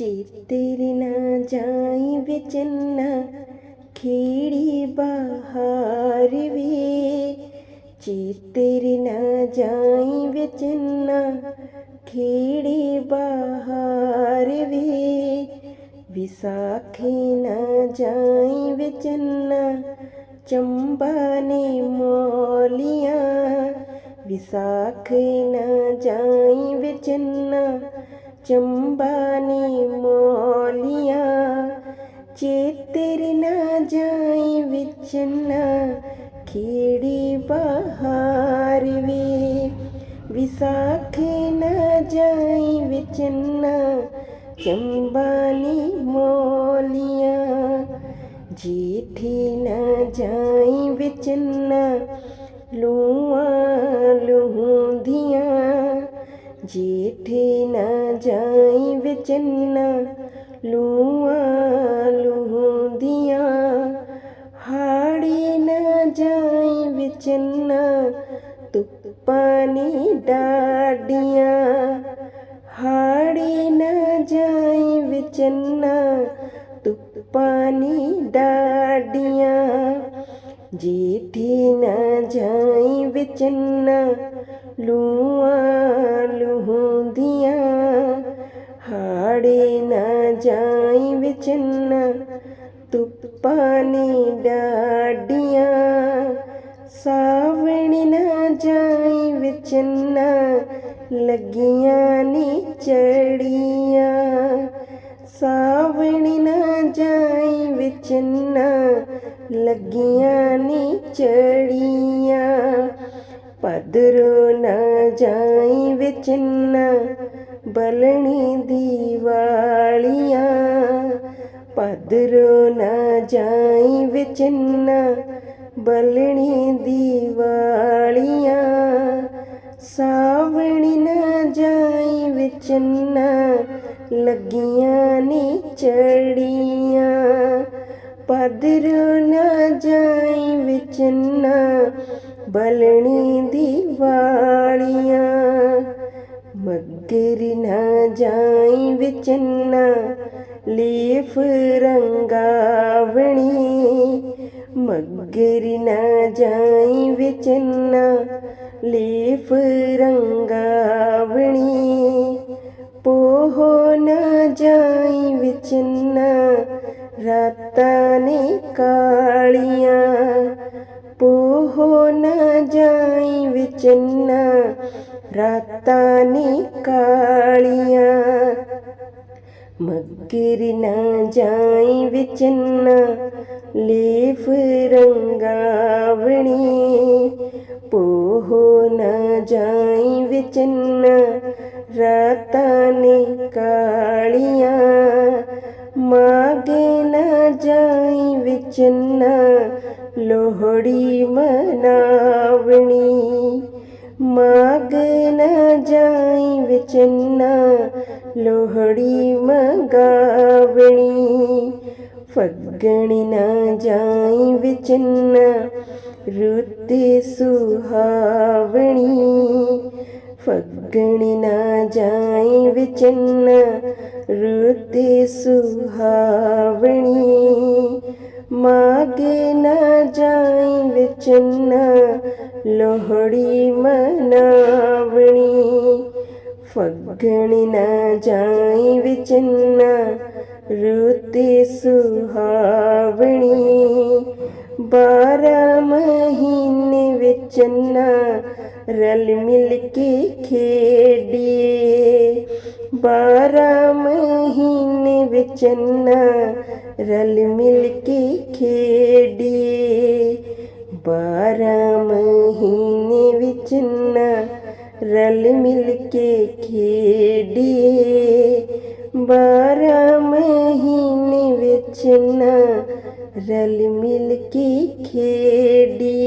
ਚੇਤੇ ਨਾ ਜਾਈ ਵਿਚੰਨਾ ਖੇੜੀ ਬਹਾਰ ਵੇ। ਚੇਤੇ ਨਾ ਜਾਈ ਵਿਚੰਨਾ ਖੇੜੀ ਬਹਾਰ ਵੇ। ਵਿਸਾਖੀ ਨਾ ਜਾਈ ਵਿਚੰਨਾ ਚੰਬਾ ਨੇ ਮੋਲੀਆਂ ਵਿਸਾਖੀ ਨਾ ਜਾਈ ਵਿਚੰਨਾ ਚੰਬਾਨੀ ਮੋਲੀਆਂ। ਚੇਤਰ ਨਾ ਜਾਈ ਵਿਚੰਨਾ ਖੀੜੀ ਬਹਾਰ ਵੇ। ਵਿਸਾਖੀ ਨਾ ਜਾਈ ਵਿਚੰਨਾ ਚੰਬਾਨੀ ਮੋਲੀਆਂ। ਜੀਠੀ ਨਾ ਜਾਈ ਵਿਚੰਨਾ ਲੂਆਂ ਜੀਠੀ ਨਾ ਜਾਈ ਵਿਚੰਨਾ ਲੂਆਂ ਲੂੰਦੀਆਂ, ਹਾੜੀ ਨਾ ਜਾਈ ਵਿਚੰਨਾ ਤੁਪਾਨੀ ਡਾਡੀਆਂ, ਹਾੜੀ ਨਾ ਜਾਈ ਵਿਚੰਨਾ ਤੁਪਾਨੀ ਡਾਡੀਆਂ। ਜੀਠੀ ਨਾ ਜਾਈ ਵਿਚੰਨਾ ਲੂਆਂ ਲੂੰਦੀਆਂ, ਹਾੜੇ ਨਾ ਜਾਈ ਵਿਚੰਨਾ ਤੁਪਾਨੀ ਡਾਡੀਆਂ, ਸਾਵਣੀ ਨਾ ਜਾਈ ਵਿਚੰਨਾ ਲੱਗੀਆਂ ਨੀ ਚੜੀਆਂ। ਸਾਵਣੀ ਨਾ ਜਾਈ ਵਿਚੰਨਾ ਲੱਗੀਆਂ ਨੀ ਚੜੀਆਂ। ਪਦਰੋ ਨਾ ਜਾਈ ਵਿਚੰਨਾ ਬਲਣੀ ਦੀਵਾਲੀਆਂ। ਪਦਰੋ ਨਾ ਜਾਈ ਵਿਚੰਨਾ ਬਲਣੀ ਦੀਵਾਲੀਆਂ। ਸਾਵਣੀ ਨਾ ਜਾਈ ਵਿਚੰਨਾ ਲੱਗੀਆਂ ਨੀ ਚੜੀਆਂ। ਪਦਰੋ ਨਾ ਜਾਈ ਵਿਚੰਨਾ ਬਲਣੀ ਦੀ ਦੀਵਾਲੀਆਂ। ਮੱਗਰ ਨਾ ਜਾਈ ਵਿਚੰਨਾ ਲੀਫ ਰੰਗਾਵਣੀ। ਮੱਗਰ ਨਾ ਜਾਈ ਵਿਚੰਨਾ ਲੀਫ ਰੰਗਾਵਣੀ। ਪੋਹੋ ਜਾਈ ਵਿਚੰਨਾ ਰਾਤਾਂ ਨੇ ਕਾਲੀਆਂ, ਪੋਹ ਨਾ ਜਾਈ ਵਿਚੰਨਾ ਰਾਤਾਂ ਨੇ ਕਾਲੀਆਂ। ਮੱਗਰ ਨਾ ਜਾਈ ਵਿਚੰਨਾ ਲੀਫ ਰੰਗਾਵਣੀ, ਪੋਹ ਨਾ ਜਾਈ ਵਿਚੰਨਾ रतानि कालिया मागे न मागना चिन्ना लोहि मनावणी। न जाई विचन लोहड़ी गणी फगणी न जाई विचन रुति सुहणी ਫੱਗਣੀ ਨਾ ਜਾਈ ਵਿਚੰਨਾ, ਰੁੱਤੇ ਸੁਹਾਵਣੀ। ਮਾਗੇ ਨਾ ਜਾਈ ਵਿਚੰਨਾ, ਲੋਹੜੀ ਮਨਾਵਣੀ। ਫੱਗਣੀ ਨਾ ਜਾਈ ਵਿਚੰਨਾ, ਰੁੱਤੇ ਸੁਹਾਵਣੀ। ਬਾਰਾਂ ਮਹੀਨੇ ਵਿਚੰਨਾ रल मिल के खेडिए बारह महीने बेचन्ना रल मिल के खेडिए बारह महीने बेचन्ना रल मिल के खेडिए बारह महीने बेचना रल मिल के खेडिए